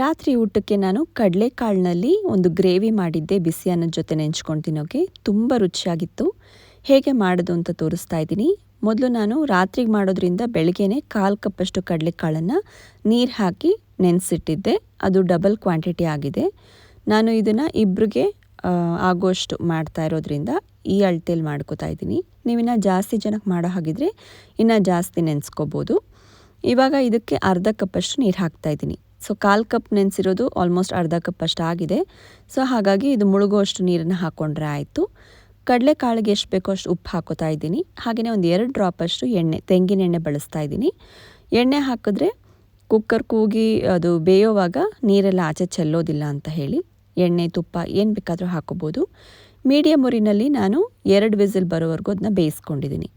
ರಾತ್ರಿ ಊಟಕ್ಕೆ ನಾನು ಕಡಲೆಕಾಳಿನಲ್ಲಿ ಒಂದು ಗ್ರೇವಿ ಮಾಡಿದ್ದೆ ಬಿಸಿ ಅನ್ನದ ಜೊತೆ ನೆಂಚ್ಕೊಂಡು ತಿನ್ನೋಕ್ಕೆ ತುಂಬ ರುಚಿಯಾಗಿತ್ತು. ಹೇಗೆ ಮಾಡೋದು ಅಂತ ತೋರಿಸ್ತಾ ಇದ್ದೀನಿ. ಮೊದಲು ನಾನು ರಾತ್ರಿಗೆ ಮಾಡೋದ್ರಿಂದ ಬೆಳಗ್ಗೆನೇ ಕಾಲು ಕಪ್ಪಷ್ಟು ಕಡಲೆಕಾಳನ್ನು ನೀರು ಹಾಕಿ ನೆನೆಸಿಟ್ಟಿದ್ದೆ. ಅದು ಡಬಲ್ ಕ್ವಾಂಟಿಟಿ ಆಗಿದೆ. ನಾನು ಇದನ್ನು ಇಬ್ಬರಿಗೆ ಆಗೋಷ್ಟು ಮಾಡ್ತಾ ಇರೋದ್ರಿಂದ ಈ ಅಳತೆಯಲ್ಲಿ ಮಾಡ್ಕೋತಾ ಇದ್ದೀನಿ. ನೀವಿನ್ನು ಜಾಸ್ತಿ ಜನಕ್ಕೆ ಮಾಡೋ ಹಾಗಿದ್ರೆ ಇನ್ನೂ ಜಾಸ್ತಿ ನೆನೆಸ್ಕೋಬೋದು. ಇವಾಗ ಇದಕ್ಕೆ ಅರ್ಧ ಕಪ್ಪಷ್ಟು ನೀರು ಹಾಕ್ತಾ ಇದ್ದೀನಿ. ಸೊ ಕಾಲು ಕಪ್ ನೆನೆಸಿರೋದು ಆಲ್ಮೋಸ್ಟ್ ಅರ್ಧ ಕಪ್ ಅಷ್ಟು ಆಗಿದೆ. ಸೊ ಹಾಗಾಗಿ ಇದು ಮುಳುಗುವಷ್ಟು ನೀರನ್ನು ಹಾಕ್ಕೊಂಡ್ರೆ ಆಯಿತು. ಕಡಲೆಕಾಳಿಗೆ ಎಷ್ಟು ಬೇಕೋ ಅಷ್ಟು ಉಪ್ಪು ಹಾಕೋತಾ ಇದ್ದೀನಿ. ಹಾಗೆಯೇ ಒಂದು ಎರಡು ಡ್ರಾಪ್ ಅಷ್ಟು ಎಣ್ಣೆ, ತೆಂಗಿನ ಎಣ್ಣೆ ಬಳಸ್ತಾ ಇದ್ದೀನಿ. ಎಣ್ಣೆ ಹಾಕಿದ್ರೆ ಕುಕ್ಕರ್ ಕೂಗಿ ಅದು ಬೇಯೋವಾಗ ನೀರೆಲ್ಲ ಆಚೆ ಚೆಲ್ಲೋದಿಲ್ಲ ಅಂತ ಹೇಳಿ ಎಣ್ಣೆ, ತುಪ್ಪ ಏನು ಬೇಕಾದರೂ ಹಾಕೋಬೋದು. ಮೀಡಿಯಮ್ ಉರಿನಲ್ಲಿ ನಾನು ಎರಡು ವಿಸಿಲ್ ಬರೋವರೆಗೂ ಅದನ್ನ ಬೇಯಿಸ್ಕೊಂಡಿದ್ದೀನಿ.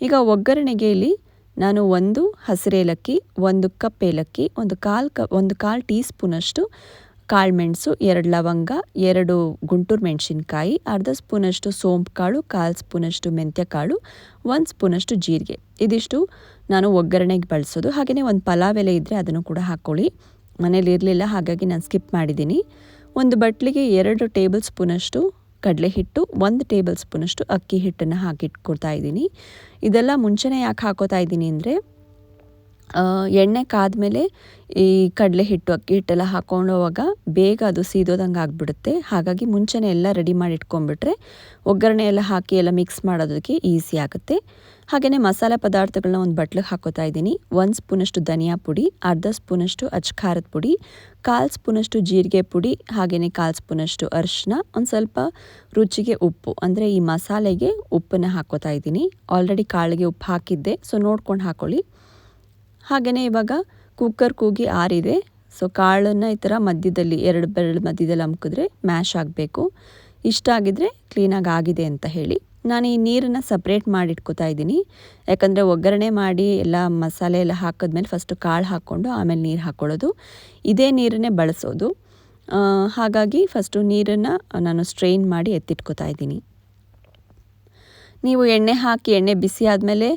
ಈಗ ಒಗ್ಗರಣೆಗೆ ಇಲ್ಲಿ ನಾನು ಒಂದು ಹಸಿರು ಏಲಕ್ಕಿ ಒಂದು ಕಪ್ ಏಲಕ್ಕಿ ಒಂದು ಕಾಲು ಕ ಒಂದು ಕಾಲು ಟೀ ಸ್ಪೂನಷ್ಟು ಕಾಳುಮೆಣಸು ಎರಡು ಲವಂಗ, ಎರಡು ಗುಂಟೂರು ಮೆಣಸಿನ್ಕಾಯಿ, ಅರ್ಧ ಸ್ಪೂನಷ್ಟು ಸೋಂಪು ಕಾಳು, ಕಾಲು ಸ್ಪೂನಷ್ಟು ಮೆಂತ್ಯ ಕಾಳು, ಒಂದು ಸ್ಪೂನಷ್ಟು ಜೀರಿಗೆ. ಇದಿಷ್ಟು ನಾನು ಒಗ್ಗರಣೆಗೆ ಬಳಸೋದು. ಹಾಗೆಯೇ ಒಂದು ಪಲಾವ್ ಎಲೆ ಇದ್ದರೆ ಅದನ್ನು ಕೂಡ ಹಾಕ್ಕೊಳ್ಳಿ ಮನೇಲಿ ಇರಲಿಲ್ಲ, ಹಾಗಾಗಿ ನಾನು ಸ್ಕಿಪ್ ಮಾಡಿದ್ದೀನಿ ಒಂದು ಬಟ್ಲಿಗೆ ಎರಡು ಟೇಬಲ್ ಸ್ಪೂನಷ್ಟು ಕಡಲೆ ಹಿಟ್ಟು ಒಂದು ಟೇಬಲ್ ಸ್ಪೂನಷ್ಟು ಅಕ್ಕಿ ಹಿಟ್ಟನ್ನು ಹಾಕಿಟ್ಕೊಡ್ತಾ ಇದ್ದೀನಿ. ಇದೆಲ್ಲ ಮುಂಚೆನೇ ಯಾಕೆ ಹಾಕೋತಾ ಇದ್ದೀನಿ ಅಂದರೆ ಎಣ್ಣೆ ಕಾದ್ಮೇಲೆ ಈ ಕಡಲೆ ಹಿಟ್ಟು, ಅಕ್ಕಿ ಹಿಟ್ಟೆಲ್ಲ ಹಾಕೊಂಡೋಗ ಬೇಗ ಅದು ಸೀದೋದಂಗೆ ಆಗಿಬಿಡುತ್ತೆ. ಹಾಗಾಗಿ ಮುಂಚೆನೇ ಎಲ್ಲ ರೆಡಿ ಮಾಡಿ ಇಟ್ಕೊಂಡ್ಬಿಟ್ರೆ ಒಗ್ಗರಣೆ ಎಲ್ಲ ಹಾಕಿ ಎಲ್ಲ ಮಿಕ್ಸ್ ಮಾಡೋದಕ್ಕೆ ಈಸಿ ಆಗುತ್ತೆ. ಹಾಗೆಯೇ ಮಸಾಲೆ ಪದಾರ್ಥಗಳನ್ನ ಒಂದು ಬಟ್ಲಿಗೆ ಹಾಕೋತಾ ಇದ್ದೀನಿ. ಒಂದು ಸ್ಪೂನಷ್ಟು ಧನಿಯಾ ಪುಡಿ, ಅರ್ಧ ಸ್ಪೂನಷ್ಟು ಅಚ್ ಖಾರದ ಪುಡಿ, ಕಾಲು ಸ್ಪೂನಷ್ಟು ಜೀರಿಗೆ ಪುಡಿ ಹಾಗೆಯೇ ಕಾಲು ಸ್ಪೂನಷ್ಟು ಅರಿಶಿನ, ಒಂದು ಸ್ವಲ್ಪ ರುಚಿಗೆ ಉಪ್ಪು, ಅಂದರೆ ಈ ಮಸಾಲೆಗೆ ಉಪ್ಪನ್ನು ಹಾಕೋತಾ ಇದ್ದೀನಿ. ಆಲ್ರೆಡಿ ಕಾಳಿಗೆ ಉಪ್ಪು ಹಾಕಿದ್ದೆ, ಸೊ ನೋಡ್ಕೊಂಡು ಹಾಕೊಳ್ಳಿ. ಹಾಗೆಯೇ ಇವಾಗ ಕುಕ್ಕರ್ ಕೂಗಿ ಆರಿದೆ. ಸೊ ಕಾಳನ್ನು ಈ ಥರ ಮಧ್ಯದಲ್ಲಿ, ಎರಡು ಬೆರಳು ಮಧ್ಯದಲ್ಲಿ ಅಮ್ಕಿದ್ರೆ ಮ್ಯಾಶ್ ಆಗಬೇಕು. ಇಷ್ಟ ಆಗಿದ್ರೆ ಕ್ಲೀನಾಗಿ ಆಗಿದೆ ಅಂತ ಹೇಳಿ. ನಾನು ಈ ನೀರನ್ನು ಸಪ್ರೇಟ್ ಮಾಡಿ ಇಟ್ಕೋತಾ ಇದ್ದೀನಿ. ಯಾಕಂದರೆ ಒಗ್ಗರಣೆ ಮಾಡಿ ಎಲ್ಲ ಮಸಾಲೆ ಎಲ್ಲ ಹಾಕಿದ್ಮೇಲೆ ಫಸ್ಟು ಕಾಳು ಹಾಕ್ಕೊಂಡು ಆಮೇಲೆ ನೀರು ಹಾಕ್ಕೊಳ್ಳೋದು ಇದೇ ನೀರನ್ನೇ ಬಳಸೋದು. ಹಾಗಾಗಿ ಫಸ್ಟು ನೀರನ್ನು ನಾನು ಸ್ಟ್ರೈನ್ ಮಾಡಿ ಎತ್ತಿಟ್ಕೋತಾ ಇದ್ದೀನಿ. ನೀವು ಎಣ್ಣೆ ಹಾಕಿ, ಎಣ್ಣೆ ಬಿಸಿ ಆದಮೇಲೆ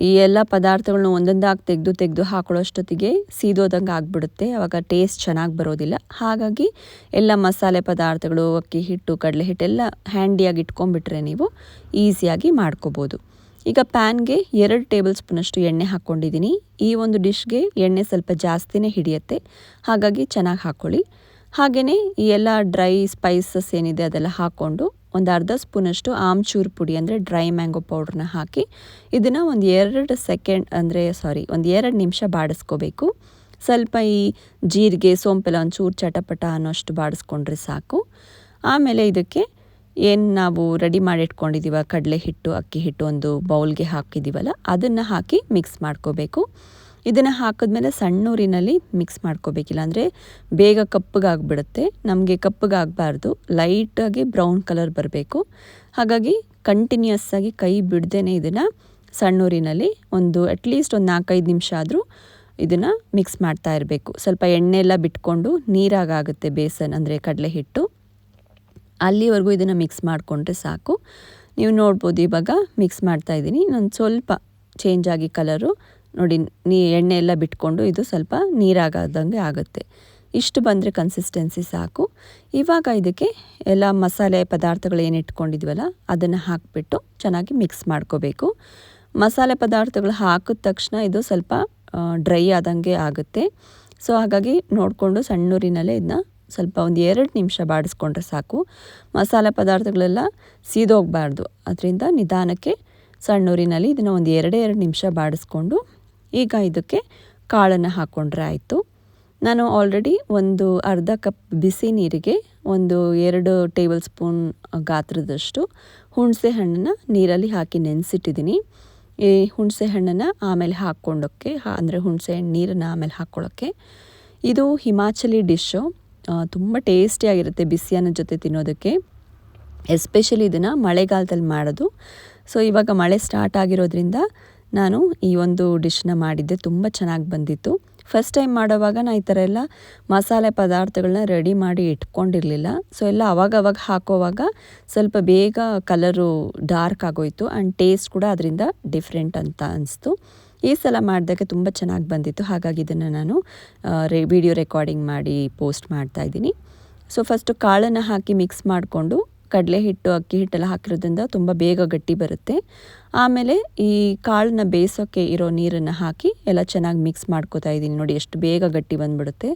ಈ ಎಲ್ಲ ಪದಾರ್ಥಗಳನ್ನ ಒಂದೊಂದಾಗಿ ತೆಗೆದು ತೆಗೆದು ಹಾಕೊಳ್ಳೋಷ್ಟೊತ್ತಿಗೆ ಸೀದೋದಂಗೆ ಆಗಿಬಿಡುತ್ತೆ. ಆವಾಗ ಟೇಸ್ಟ್ ಚೆನ್ನಾಗಿ ಬರೋದಿಲ್ಲ. ಹಾಗಾಗಿ ಎಲ್ಲ ಮಸಾಲೆ ಪದಾರ್ಥಗಳು, ಅಕ್ಕಿ ಹಿಟ್ಟು, ಕಡಲೆ ಹಿಟ್ಟೆಲ್ಲ ಹ್ಯಾಂಡಿಯಾಗಿ ಇಟ್ಕೊಂಡ್ಬಿಟ್ರೆ ನೀವು ಈಸಿಯಾಗಿ ಮಾಡ್ಕೋಬೋದು. ಈಗ ಪ್ಯಾನ್ಗೆ ಎರಡು ಟೇಬಲ್ ಸ್ಪೂನಷ್ಟು ಎಣ್ಣೆ ಹಾಕ್ಕೊಂಡಿದ್ದೀನಿ. ಈ ಒಂದು ಡಿಶ್ಗೆ ಎಣ್ಣೆ ಸ್ವಲ್ಪ ಜಾಸ್ತಿನೇ ಹಿಡಿಯುತ್ತೆ. ಹಾಗಾಗಿ ಚೆನ್ನಾಗಿ ಹಾಕ್ಕೊಳ್ಳಿ ಹಾಗೆಯೇ ಈ ಎಲ್ಲ ಡ್ರೈ ಸ್ಪೈಸಸ್ ಏನಿದೆ ಅದೆಲ್ಲ ಹಾಕ್ಕೊಂಡು ಒಂದು ಅರ್ಧ ಸ್ಪೂನಷ್ಟು ಆಮ್ಚೂರು ಪುಡಿ ಅಂದರೆ ಡ್ರೈ ಮ್ಯಾಂಗೋ ಪೌಡ್ರನ್ನ ಹಾಕಿ ಇದನ್ನು ಒಂದು ಎರಡು ಸೆಕೆಂಡ್ ಅಂದರೆ ಸಾರಿ ಒಂದು ಎರಡು ನಿಮಿಷ ಬಾಡಿಸ್ಕೋಬೇಕು. ಸ್ವಲ್ಪ ಈ ಜೀರಿಗೆ ಸೋಂಪೆಲ್ಲ ಒಂಚೂರು ಚಟಪಟ ಅನ್ನೋಷ್ಟು ಬಾಡಿಸ್ಕೊಂಡ್ರೆ ಸಾಕು. ಆಮೇಲೆ ಇದಕ್ಕೆ ಏನು ನಾವು ರೆಡಿ ಮಾಡಿಟ್ಕೊಂಡಿದ್ದೀವ ಕಡಲೆ ಹಿಟ್ಟು, ಅಕ್ಕಿ ಹಿಟ್ಟು ಒಂದು ಬೌಲ್ಗೆ ಹಾಕಿದ್ದೀವಲ್ಲ ಅದನ್ನು ಹಾಕಿ ಮಿಕ್ಸ್ ಮಾಡ್ಕೋಬೇಕು. ಇದನ್ನು ಹಾಕಿದ್ಮೇಲೆ ಸಣ್ಣೂರಿನಲ್ಲಿ ಮಿಕ್ಸ್ ಮಾಡ್ಕೋಬೇಕಿಲ್ಲ. ಅಂದರೆ ಬೇಗ ಕಪ್ಪಗಾಗ್ಬಿಡುತ್ತೆ. ನಮಗೆ ಕಪ್ಪಗಾಗಬಾರ್ದು. ಲೈಟಾಗಿ ಬ್ರೌನ್ ಕಲರ್ ಬರಬೇಕು. ಹಾಗಾಗಿ ಕಂಟಿನ್ಯೂಸ್ ಆಗಿ ಕೈ ಬಿಡ್ದೇ ಇದನ್ನು ಸಣ್ಣೂರಿನಲ್ಲಿ ಒಂದು ಅಟ್ಲೀಸ್ಟ್ ಒಂದು ನಾಲ್ಕೈದು ನಿಮಿಷ ಆದರೂ ಇದನ್ನು ಮಿಕ್ಸ್ ಮಾಡ್ತಾ ಇರಬೇಕು. ಸ್ವಲ್ಪ ಎಣ್ಣೆ ಎಲ್ಲ ಬಿಟ್ಕೊಂಡು ನೀರಾಗುತ್ತೆ ಬೇಸನ್, ಅಂದರೆ ಕಡಲೆ ಹಿಟ್ಟು. ಅಲ್ಲಿವರೆಗೂ ಇದನ್ನು ಮಿಕ್ಸ್ ಮಾಡಿಕೊಂಡ್ರೆ ಸಾಕು. ನೀವು ನೋಡ್ಬೋದು ಇವಾಗ ಮಿಕ್ಸ್ ಮಾಡ್ತಾ ಇದ್ದೀನಿ. ನಾನು ಸ್ವಲ್ಪ ಚೇಂಜ್ ಆಗಿ ಕಲರು ನೋಡಿ, ನೀ ಎಣ್ಣೆ ಎಲ್ಲ ಬಿಟ್ಕೊಂಡು ಇದು ಸ್ವಲ್ಪ ನೀರಾಗದಂಗೆ ಆಗುತ್ತೆ. ಇಷ್ಟು ಬಂದರೆ ಕನ್ಸಿಸ್ಟೆನ್ಸಿ ಸಾಕು. ಇವಾಗ ಇದಕ್ಕೆ ಎಲ್ಲ ಮಸಾಲೆ ಪದಾರ್ಥಗಳು ಏನು ಇಟ್ಕೊಂಡಿದ್ವಲ್ಲ, ಅದನ್ನು ಹಾಕಿಬಿಟ್ಟು ಚೆನ್ನಾಗಿ ಮಿಕ್ಸ್ ಮಾಡ್ಕೋಬೇಕು. ಮಸಾಲೆ ಪದಾರ್ಥಗಳು ಹಾಕಿದ ತಕ್ಷಣ ಇದು ಸ್ವಲ್ಪ ಡ್ರೈ ಆದಂಗೆ ಆಗುತ್ತೆ. ಸೊ ಹಾಗಾಗಿ ನೋಡಿಕೊಂಡು ಸಣ್ಣೂರಿನಲ್ಲೇ ಇದನ್ನ ಸ್ವಲ್ಪ ಒಂದು ಎರಡು ನಿಮಿಷ ಬಾಡಿಸ್ಕೊಂಡ್ರೆ ಸಾಕು. ಮಸಾಲೆ ಪದಾರ್ಥಗಳೆಲ್ಲ ಸೀದೋಗಬಾರ್ದು. ಅದರಿಂದ ನಿಧಾನಕ್ಕೆ ಸಣ್ಣೂರಿನಲ್ಲಿ ಇದನ್ನು ಒಂದು ಎರಡೇ ಎರಡು ನಿಮಿಷ ಬಾಡಿಸ್ಕೊಂಡು ಈಗ ಇದಕ್ಕೆ ಕಾಳನ್ನು ಹಾಕ್ಕೊಂಡ್ರೆ ಆಯಿತು. ನಾನು ಆಲ್ರೆಡಿ ಒಂದು ಅರ್ಧ ಕಪ್ ಬಿಸಿ ನೀರಿಗೆ ಒಂದು ಎರಡು ಟೇಬಲ್ ಸ್ಪೂನ್ ಗಾತ್ರದಷ್ಟು ಹುಣಸೆ ಹಣ್ಣನ್ನು ನೀರಲ್ಲಿ ಹಾಕಿ ನೆನೆಸಿಟ್ಟಿದ್ದೀನಿ. ಈ ಹುಣಸೆ ಹಣ್ಣನ್ನು ಆಮೇಲೆ ಹಾಕ್ಕೊಂಡೋಕ್ಕೆ ಅಂದರೆ ಹುಣಸೆ ಹಣ್ಣು ನೀರನ್ನು ಆಮೇಲೆ ಹಾಕ್ಕೊಳ್ಳೋಕ್ಕೆ. ಇದು ಹಿಮಾಚಲಿ ಡಿಶ್ಶು. ತುಂಬ ಟೇಸ್ಟಿಯಾಗಿರುತ್ತೆ ಬಿಸಿ ಅನ್ನೋ ಜೊತೆ ತಿನ್ನೋದಕ್ಕೆ. ಎಸ್ಪೆಷಲಿ ಇದನ್ನು ಮಳೆಗಾಲದಲ್ಲಿ ಮಾಡೋದು. ಸೊ, ಇವಾಗ ಮಳೆ ಸ್ಟಾರ್ಟ್ ಆಗಿರೋದ್ರಿಂದ ನಾನು ಈ ಒಂದು ಡಿಶ್ನ ಮಾಡಿದ್ದೆ, ತುಂಬ ಚೆನ್ನಾಗಿ ಬಂದಿತ್ತು. ಫಸ್ಟ್ ಟೈಮ್ ಮಾಡೋವಾಗ ನಾನು ಈ ಥರ ಎಲ್ಲ ಮಸಾಲೆ ಪದಾರ್ಥಗಳನ್ನ ರೆಡಿ ಮಾಡಿ ಇಟ್ಕೊಂಡಿರಲಿಲ್ಲ. ಸೊ ಎಲ್ಲ ಅವಾಗ ಅವಾಗ ಹಾಕೋವಾಗ ಸ್ವಲ್ಪ ಬೇಗ ಕಲರು ಡಾರ್ಕ್ ಆಗೋಯಿತು ಆ್ಯಂಡ್ ಟೇಸ್ಟ್ ಕೂಡ ಅದರಿಂದ ಡಿಫ್ರೆಂಟ್ ಅಂತ ಅನಿಸ್ತು. ಈ ಸಲ ಮಾಡಿದಾಗ ತುಂಬ ಚೆನ್ನಾಗಿ ಬಂದಿತ್ತು. ಹಾಗಾಗಿ ಇದನ್ನು ನಾನು ವಿಡಿಯೋ ರೆಕಾರ್ಡಿಂಗ್ ಮಾಡಿ ಪೋಸ್ಟ್ ಮಾಡ್ತಾ ಇದ್ದೀನಿ. ಸೊ ಫಸ್ಟು ಕಾಳನ್ನು ಹಾಕಿ ಮಿಕ್ಸ್ ಮಾಡಿಕೊಂಡು ಕಡಲೆ ಹಿಟ್ಟು, ಅಕ್ಕಿ ಹಿಟ್ಟೆಲ್ಲ ಹಾಕಿರೋದ್ರಿಂದ ತುಂಬ ಬೇಗ ಗಟ್ಟಿ ಬರುತ್ತೆ. ಆಮೇಲೆ ಈ ಕಾಳನ್ನ ಬೇಯಿಸೋಕ್ಕೆ ಇರೋ ನೀರನ್ನು ಹಾಕಿ ಎಲ್ಲ ಚೆನ್ನಾಗಿ ಮಿಕ್ಸ್ ಮಾಡ್ಕೋತಾ ಇದ್ದೀನಿ. ನೋಡಿ ಎಷ್ಟು ಬೇಗ ಗಟ್ಟಿ ಬಂದ್ಬಿಡುತ್ತೆ.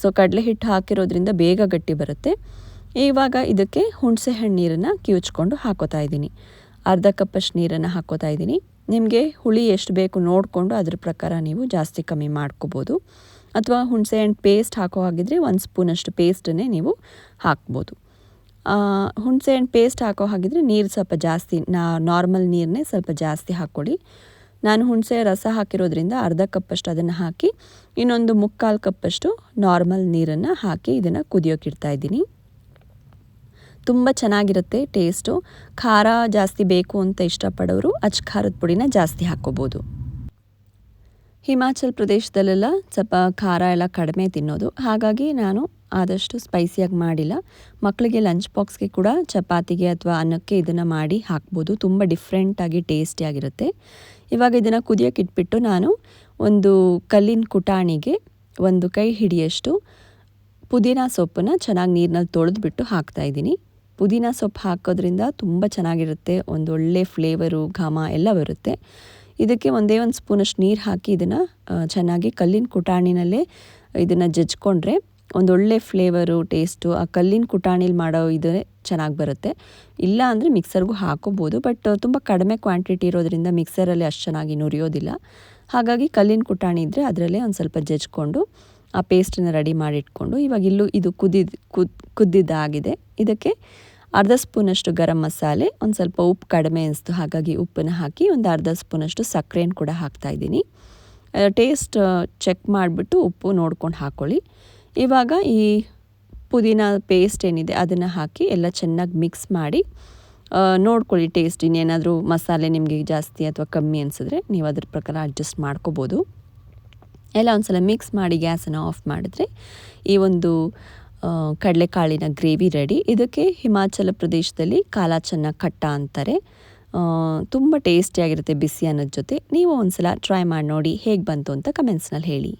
ಸೊ ಕಡಲೆ ಹಿಟ್ಟು ಹಾಕಿರೋದ್ರಿಂದ ಬೇಗ ಗಟ್ಟಿ ಬರುತ್ತೆ. ಇವಾಗ ಇದಕ್ಕೆ ಹುಣಸೆ ಹಣ್ಣು ನೀರನ್ನು ಕಿವುಚ್ಕೊಂಡು ಹಾಕೋತಾ ಇದ್ದೀನಿ. ಅರ್ಧ ಕಪ್ಪಷ್ಟು ನೀರನ್ನು ಹಾಕೋತಾ ಇದ್ದೀನಿ. ನಿಮಗೆ ಹುಳಿ ಎಷ್ಟು ಬೇಕು ನೋಡಿಕೊಂಡು ಅದ್ರ ಪ್ರಕಾರ ನೀವು ಜಾಸ್ತಿ ಕಮ್ಮಿ ಮಾಡ್ಕೋಬೋದು. ಅಥವಾ ಹುಣಸೆ ಹಣ್ಣು ಪೇಸ್ಟ್ ಹಾಕೋ ಹಾಗಿದ್ರೆ ಒಂದು ಸ್ಪೂನಷ್ಟು ಪೇಸ್ಟನ್ನೇ ನೀವು ಹಾಕ್ಬೋದು. ಹುಣಸೆ ಹಣ್ಣು ಪೇಸ್ಟ್ ಹಾಕೋ ಹಾಗಿದ್ರೆ ನೀರು ಸ್ವಲ್ಪ ಜಾಸ್ತಿ, ನಾ ನಾರ್ಮಲ್ ನೀರನ್ನೇ ಸ್ವಲ್ಪ ಜಾಸ್ತಿ ಹಾಕ್ಕೊಳ್ಳಿ. ನಾನು ಹುಣಸೆ ರಸ ಹಾಕಿರೋದ್ರಿಂದ ಅರ್ಧ ಕಪ್ಪಷ್ಟು ಅದನ್ನು ಹಾಕಿ, ಇನ್ನೊಂದು ಮುಕ್ಕಾಲು ಕಪ್ಪಷ್ಟು ನಾರ್ಮಲ್ ನೀರನ್ನು ಹಾಕಿ ಇದನ್ನು ಕುದಿಯೋಕ್ಕಿಡ್ತಾ ಇದ್ದೀನಿ. ತುಂಬ ಚೆನ್ನಾಗಿರುತ್ತೆ ಟೇಸ್ಟು ಖಾರ ಜಾಸ್ತಿ ಬೇಕು ಅಂತ ಇಷ್ಟಪಡೋರು ಅಚ್ಚ ಖಾರದ ಪುಡಿನ ಜಾಸ್ತಿ ಹಾಕ್ಕೋಬೋದು. ಹಿಮಾಚಲ್ ಪ್ರದೇಶದಲ್ಲೆಲ್ಲ ಸ್ವಲ್ಪ ಖಾರ ಎಲ್ಲ ಕಡಿಮೆ ತಿನ್ನೋದು. ಹಾಗಾಗಿ ನಾನು ಆದಷ್ಟು ಸ್ಪೈಸಿಯಾಗಿ ಮಾಡಿಲ್ಲ. ಮಕ್ಕಳಿಗೆ ಲಂಚ್ ಬಾಕ್ಸ್ಗೆ ಕೂಡ ಚಪಾತಿಗೆ ಅಥವಾ ಅನ್ನಕ್ಕೆ ಇದನ್ನು ಮಾಡಿ ಹಾಕ್ಬೋದು. ತುಂಬ ಡಿಫ್ರೆಂಟಾಗಿ ಟೇಸ್ಟಿಯಾಗಿರುತ್ತೆ ಇವಾಗ ಇದನ್ನು ಕುದಿಯೋಕೆ ಇಟ್ಬಿಟ್ಟು ನಾನು ಒಂದು ಕಲ್ಲಿನ ಕುಟಾಣಿಗೆ ಒಂದು ಕೈ ಹಿಡಿಯಷ್ಟು ಪುದೀನ ಸೊಪ್ಪನ್ನು ಚೆನ್ನಾಗಿ ನೀರಿನಲ್ಲಿ ತೊಳೆದ್ಬಿಟ್ಟು ಹಾಕ್ತಾಯಿದ್ದೀನಿ ಪುದೀನ ಸೊಪ್ಪು ಹಾಕೋದ್ರಿಂದ ತುಂಬ ಚೆನ್ನಾಗಿರುತ್ತೆ. ಒಂದು ಒಳ್ಳೆ ಫ್ಲೇವರು ಘಮ ಎಲ್ಲ ಬರುತ್ತೆ. ಇದಕ್ಕೆ ಒಂದೇ ಒಂದು ಸ್ಪೂನಷ್ಟು ನೀರು ಹಾಕಿ ಇದನ್ನು ಚೆನ್ನಾಗಿ ಕಲ್ಲಿನ ಕುಟಾಣಿನಲ್ಲೇ ಇದನ್ನು ಜಜ್ಕೊಂಡ್ರೆ ಒಂದೊಳ್ಳೆ ಫ್ಲೇವರು ಟೇಸ್ಟು ಆ ಕಲ್ಲಿನ ಕುಟಾಣಿಲಿ ಮಾಡೋ ಇದೇ ಚೆನ್ನಾಗಿ ಬರುತ್ತೆ. ಇಲ್ಲ ಅಂದರೆ ಮಿಕ್ಸರ್ಗೂ ಹಾಕೋಬೋದು ಬಟ್ ತುಂಬ ಕಡಿಮೆ ಕ್ವಾಂಟಿಟಿ ಇರೋದ್ರಿಂದ ಮಿಕ್ಸರಲ್ಲಿ ಅಷ್ಟು ಚೆನ್ನಾಗಿ ನುರಿಯೋದಿಲ್ಲ. ಹಾಗಾಗಿ ಕಲ್ಲಿನ ಕುಟಾಣಿ ಇದ್ದರೆ ಅದರಲ್ಲೇ ಒಂದು ಸ್ವಲ್ಪ ಜಜ್ಕೊಂಡು, ಆ ಪೇಸ್ಟನ್ನು ರೆಡಿ ಮಾಡಿಟ್ಕೊಂಡು, ಇವಾಗ ಇಲ್ಲೂ ಇದು ಕುದಿದ, ಕುದ್, ಕುದ್ದಿದ್ದಾಗಿದೆ. ಇದಕ್ಕೆ ಅರ್ಧ ಸ್ಪೂನಷ್ಟು ಗರಂ ಮಸಾಲೆ, ಒಂದು ಸ್ವಲ್ಪ ಉಪ್ಪು ಕಡಿಮೆ ಅನಿಸ್ತು, ಹಾಗಾಗಿ ಉಪ್ಪನ್ನು ಹಾಕಿ ಒಂದು ಅರ್ಧ ಸ್ಪೂನಷ್ಟು ಸಕ್ಕರೆಯನ್ನು ಕೂಡ ಹಾಕ್ತಾಯಿದ್ದೀನಿ ಟೇಸ್ಟ್ ಚೆಕ್ ಮಾಡಿಬಿಟ್ಟು ಉಪ್ಪು ನೋಡ್ಕೊಂಡು ಹಾಕ್ಕೊಳ್ಳಿ ಇವಾಗ ಈ ಪುದೀನ ಪೇಸ್ಟ್ ಏನಿದೆ, ಅದನ್ನು ಹಾಕಿ ಎಲ್ಲ ಚೆನ್ನಾಗಿ ಮಿಕ್ಸ್ ಮಾಡಿ ನೋಡ್ಕೊಳ್ಳಿ ಟೇಸ್ಟ್ ಇನ್ನೇನಾದರೂ ಮಸಾಲೆ ನಿಮಗೆ ಜಾಸ್ತಿ ಅಥವಾ ಕಮ್ಮಿ ಅನಿಸಿದ್ರೆ ನೀವು ಅದ್ರ ಪ್ರಕಾರ ಅಡ್ಜಸ್ಟ್ ಮಾಡ್ಕೋಬೋದು. ಎಲ್ಲ ಒಂದು ಸಲ ಮಿಕ್ಸ್ ಮಾಡಿ ಗ್ಯಾಸನ್ನು ಆಫ್ ಮಾಡಿದ್ರೆ ಈ ಒಂದು ಕಡಲೆಕಾಳಿನ ಗ್ರೇವಿ ರೆಡಿ ಇದಕ್ಕೆ ಹಿಮಾಚಲ ಪ್ರದೇಶದಲ್ಲಿ ಕಾಲಾಚನ್ನ ಕಟ್ಟ ಅಂತಾರೆ. ತುಂಬ ಟೇಸ್ಟಿಯಾಗಿರುತ್ತೆ ಬಿಸಿ ಅನ್ನೋದ ಜೊತೆ. ನೀವು ಒಂದು ಸಲ ಟ್ರೈ ಮಾಡಿ ನೋಡಿ ಹೇಗೆ ಬಂತು ಅಂತ ಕಮೆಂಟ್ಸ್ನಲ್ಲಿ ಹೇಳಿ.